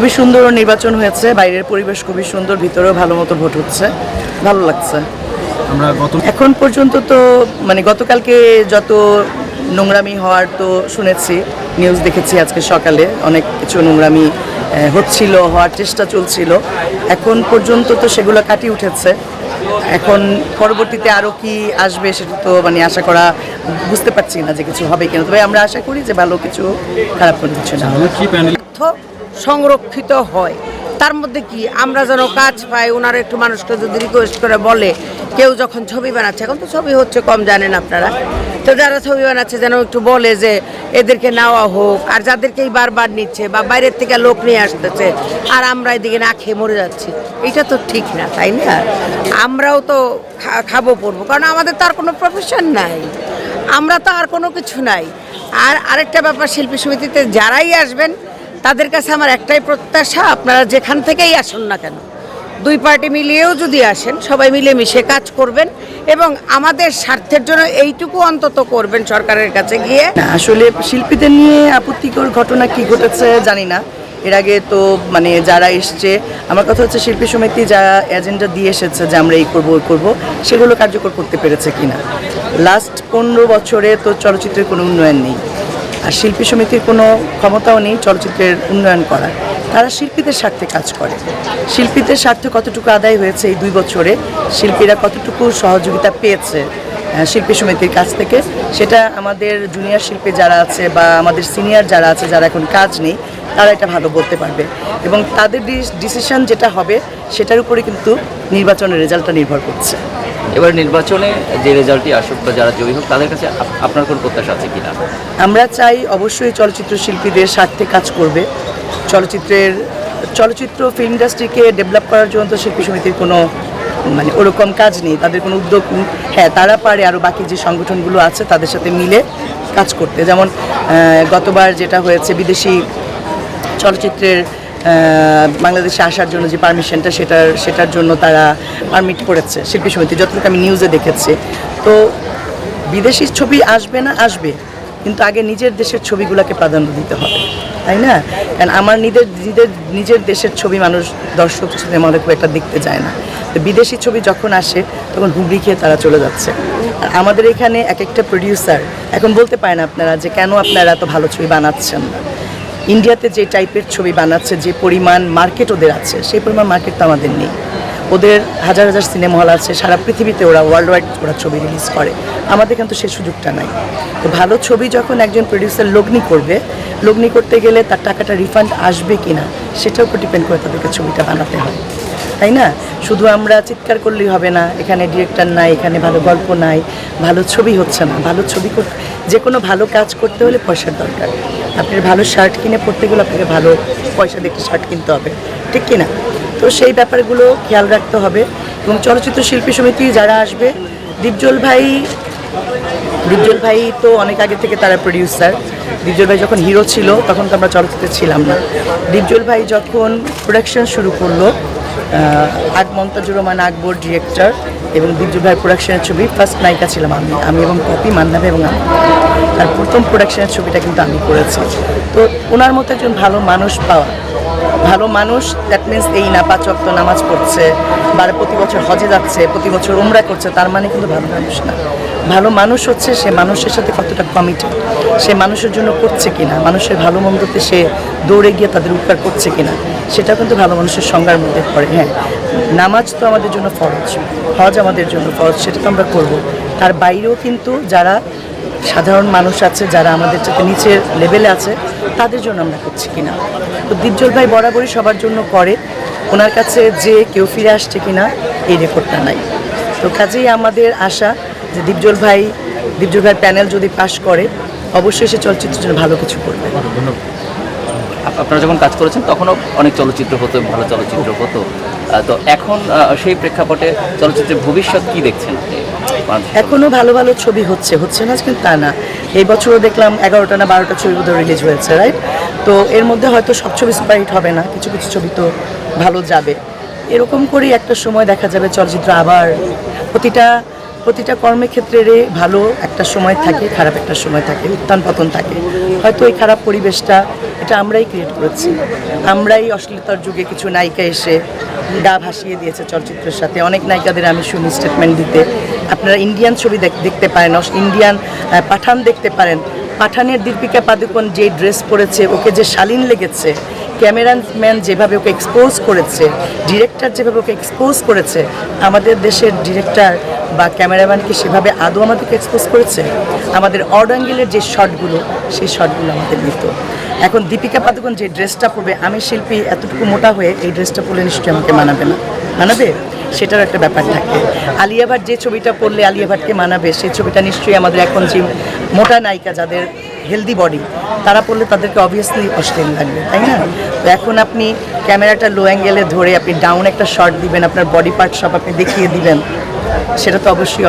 খুবই সুন্দর নির্বাচন হয়েছে বাইরের পরিবেশ খুবই সুন্দর ভিতরেও ভালো মতো ভোট হচ্ছে। ভালো লাগছে। আমরা গত এখন পর্যন্ত তো মানে গতকালকে যত নোংরামি হওয়ার তো শুনেছি নিউজ দেখেছি আজকে সকালে অনেক কিছু নোংরামি হচ্ছিল হওয়ার চেষ্টা চলছিল। এখন পর্যন্ত তো সেগুলো কাটিয়ে উঠেছে। এখন পরবর্তীতে আরও কি আসবে সেটা তো মানে আশা করা বুঝতে পারছি না যে কিছু হবে কিনা। তবে আমরা আশা করি যে ভালো কিছু খারাপ কোনো কিছু না। সংরক্ষিত হয়। তার মধ্যে কি? আমরা যেন কাজ পাই ওনারা একটু মানুষকে যদি রিকোয়েস্ট করে বলে, কেউ যখন ছবি বানাচ্ছে, এখন তো ছবি হচ্ছে কম, জানেন আপনারা। তো যারা ছবি বানাচ্ছে, যেন একটু বলে যে, এদেরকে নেওয়া হোক, আর যাদেরকেই বারবার নিচ্ছে, বা বাইরের থেকে লোক নিয়ে আসতেছে, আর আমরা এদিকে না খেয়ে মরে যাচ্ছি। এটা তো ঠিক না, তাই না? আমরাও তো খাব, পড়ব, কারণ আমাদের তো আর কোনো প্রফেশন নাই। আমরা তো আর কোনো কিছু নাই। আর আরেকটা ব্যাপার, শিল্পী সমিতিতে যারাই আসবেন তাদের কাছে আমার একটাই প্রত্যাশা, আপনারা যেখান থেকেই আসুন না কেন, দুই পার্টি মিলিয়েও যদি আসেন, সবাই মিলে মিশে কাজ করবেন এবং আমাদের স্বার্থের জন্য এইটুকু অন্তত করবেন সরকারের কাছে গিয়ে। আসলে শিল্পীদের নিয়ে আপত্তিকর ঘটনা কি ঘটেছে জানি না। এর আগে তো মানে যারা এসছে, আমার কথা হচ্ছে শিল্পী সমিতি যারা এজেন্ডা দিয়ে এসেছে যে আমরা এই করব, ওই করব, সেগুলো কার্যকর করতে পেরেছে কিনা। লাস্ট পনেরো বছরে তো চলচ্চিত্রের কোনো উন্নয়ন নেই। আর শিল্পী সমিতির কোনো ক্ষমতাও নেই চলচ্চিত্রের উন্নয়ন করার। তারা শিল্পীদের স্বার্থে কাজ করে। শিল্পীদের স্বার্থে কতটুকু আদায় হয়েছে এই দুই বছরে, শিল্পীরা কতটুকু সহযোগিতা পেয়েছে শিল্পী সমিতির কাছ থেকে। সেটা আমাদের জুনিয়র শিল্পী যারা আছে বা আমাদের সিনিয়র যারা আছে যারা এখন কাজ নেই তারা এটা ভালো বলতে পারবে। এবং তাদের ডিসিশন যেটা হবে সেটার উপরে কিন্তু নির্বাচনের রেজাল্টটা নির্ভর করছে। এবার নির্বাচনে যে রেজাল্টটি আসুক বা যারা জয়ী হোক তাদের কাছে আপ- আপনার কোনো প্রত্যাশা আছে কিনা? আমরা চাই অবশ্যই চলচ্চিত্র শিল্পীদের স্বার্থে কাজ করবে। চলচ্চিত্রের চলচ্চিত্র ফিল্ম ইন্ডাস্ট্রিকে ডেভেলপ করার জন্য তো শিল্পী সমিতির কোনো মানে ওরকম কাজ নেই, তাদের কোনো উদ্যোগ। হ্যাঁ তারা পারে আরও বাকি যে সংগঠনগুলো আছে তাদের সাথে মিলে কাজ করতে। যেমন গতবার যেটা হয়েছে বিদেশি চলচ্চিত্রের বাংলাদেশে আসার জন্য যে পারমিশনটা সেটার সেটার জন্য তারা পারমিট করেছে শিল্পী সমিতি, যতটুকু আমি নিউজে দেখেছি। তো বিদেশি ছবি আসবে না, আসবে। কিন্তু আগে নিজের দেশের ছবিগুলোকে প্রাধান্য দিতে হবে, তাই না? কারণ আমার নিজের নিজের নিজের দেশের ছবি মানুষ, দর্শক সিনেমা খুব একটা দেখতে যায় না। তো বিদেশি ছবি যখন আসে, তখন হুগলি খেয়ে তারা চলে যাচ্ছে। আর আমাদের এখানে এক একটা প্রডিউসার এখন বলতে পারেন আপনারা যে কেন আপনারা এত ভালো ছবি বানাচ্ছেন না? ইন্ডিয়াতে যে টাইপের ছবি বানাচ্ছে, যে পরিমাণ মার্কেট ওদের আছে, সেই পরিমাণ মার্কেট তো আমাদের নেই। ওদের হাজার হাজার সিনেমা হল আছে, সারা পৃথিবীতে ওরা ওয়ার্ল্ড ওয়াইড ওরা ছবি রিলিজ করে। আমাদের কিন্তু সেই সুযোগটা নাই। তো ভালো ছবি যখন একজন প্রডিউসার লগ্নি করবে, লগ্নি করতে গেলে তার টাকাটা রিফান্ড আসবে কি না সেটার উপর ডিপেন্ড করে তাদেরকে ছবিটা বানাতে হয়। তাই না? শুধু আমরা চিৎকার করলেই হবে না, এখানে ডিরেক্টর নাই, এখানে ভালো গল্প নাই, ভালো ছবি হচ্ছে না। ভালো ছবি যে কোনো ভালো কাজ করতে হলে পয়সার দরকার। আপনার ভালো শার্ট কিনে পড়তে গেলে আপনাকে ভালো পয়সা দেখে শার্ট কিনতে হবে, ঠিক কি না তো সেই ব্যাপারগুলো খেয়াল রাখতে হবে এবং চলচ্চিত্র শিল্পী সমিতি যারা আসবে, দীপজল ভাই দীপজল ভাই তো অনেক আগে থেকে তারা প্রডিউসার দীপজল ভাই যখন হিরো ছিল, তখন তো আমরা চলচ্চিত্রে ছিলাম না। দীপজল ভাই যখন প্রোডাকশন শুরু করল আগ মন্তাজুর রহমান আকবর ডিরেক্টর এবং দীপজল ভাই প্রোডাকশনের ছবি ফার্স্ট নায়িকা ছিলাম আমি আমি এবং কপি মান্নাবে এবং আমি। তার প্রথম প্রোডাকশনের ছবিটা কিন্তু আমি করেছি। তো ওনার মতো একজন ভালো মানুষ পাওয়া। ভালো মানুষ দ্যাট মিন্স এই না পাঁচ অক্ত নামাজ পড়ছে, বা প্রতি বছর হজে যাচ্ছে, প্রতি বছর উমরা করছে, তার মানে কিন্তু ভালো মানুষ না। ভালো মানুষ হচ্ছে সে মানুষের সাথে কতটা কমিটেড সে মানুষের জন্য করছে কিনা, মানুষের ভালো মন্দতে সে দৌড়ে গিয়ে তাদের উপকার করছে কিনা সেটা কিন্তু ভালো মানুষের সংজ্ঞার মধ্যে পড়ে হ্যাঁ। নামাজ তো আমাদের জন্য ফরজ, হজ আমাদের জন্য ফরজ, সেটা তো আমরা করব। তার বাইরেও কিন্তু যারা সাধারণ মানুষ আছে যারা আমাদের সাথে নিচের লেভেলে আছে, তাদের জন্য আমরা করছি কিনা। তো দীপজল ভাই বরাবরই সবার জন্য করে। ওনার কাছে যে কেউ ফিরে আসছে কিনা, এই রেকর্ডটা নাই। তো কাজেই আমাদের আশা যে দীপজল ভাই, দীপজল ভাইয়ের প্যানেল যদি পাশ করে, অবশ্যই সে চলচ্চিত্রের জন্য ভালো কিছু করবে। আপ- আপনারা যখন কাজ করেছেন, তখনও অনেক চলচ্চিত্র হতো, ভালো চলচ্চিত্র হতো। তো এখন সেই প্রেক্ষাপটে চলচ্চিত্রের ভবিষ্যৎ কি দেখছেন? এখনও ভালো ভালো ছবি হচ্ছে হচ্ছে না, কিন্তু তা না। এই বছরও দেখলাম এগারোটা না বারোটা ছবি বোধহয় রিলিজ হয়েছে রাইট তো এর মধ্যে হয়তো সব ছবি সুপারহিট হবে না, কিছু কিছু ছবি তো ভালো যাবে। এরকম করেই একটা সময় দেখা যাবে, চলচ্চিত্র আবার প্রতিটা প্রতিটা কর্মক্ষেত্রে ভালো একটা সময় থাকে, খারাপ একটা সময় থাকে, উত্থান পতন থাকে। হয়তো এই খারাপ পরিবেশটা এটা আমরাই ক্রিয়েট করেছি। আমরাই অশ্লীলতার যুগে কিছু নায়িকা এসে গা ভাসিয়ে দিয়েছে চলচ্চিত্রের সাথে। অনেক নায়িকাদের আমি শুনি স্টেটমেন্ট দিতে। আপনারা ইন্ডিয়ান ছবি দেখ- দেখতে পারেন ইন্ডিয়ান পাঠান দেখতে পারেন। পাঠানের দীপিকা পাদুকোন যে ড্রেস পরেছে, ওকে যে শালীন লেগেছে, ক্যামেরাম্যান যেভাবে ওকে এক্সপোজ করেছে ডিরেক্টর যেভাবে ওকে এক্সপোজ করেছে, আমাদের দেশের ডিরেক্টর বা ক্যামেরাম্যানকে সেভাবে আদৌ আমাদেরকে এক্সপোজ করেছে? আমাদের অড অ্যাঙ্গেলের যে শটগুলো সেই শটগুলো আমাদের নিত এখন দীপিকা পাদুকোন যে ড্রেসটা পরবে, আমি শিল্পী, এতটুকু মোটা হয়ে এই ড্রেসটা পরলে নিশ্চয়ই আমাকে মানাবে না। মানাবে? সেটার একটা ব্যাপার থাকে। আলিয়া ভাট যে ছবিটা পড়লে আলিয়া ভাটকে মানাবে সেই ছবিটা নিশ্চয়ই আমাদের এখন যে মোটা নায়িকা যাদের হেলদি বডি তারা পড়লে তাদেরকে অবভিয়াসলি অশ্লীল লাগবে, তাই না? তো এখন আপনি ক্যামেরাটা লো অ্যাঙ্গেলে ধরে আপনি ডাউন একটা শর্ট দিবেন, আপনার বডি পার্ট সব আপনি দেখিয়ে দিবেন, সেটা তো অবশ্যই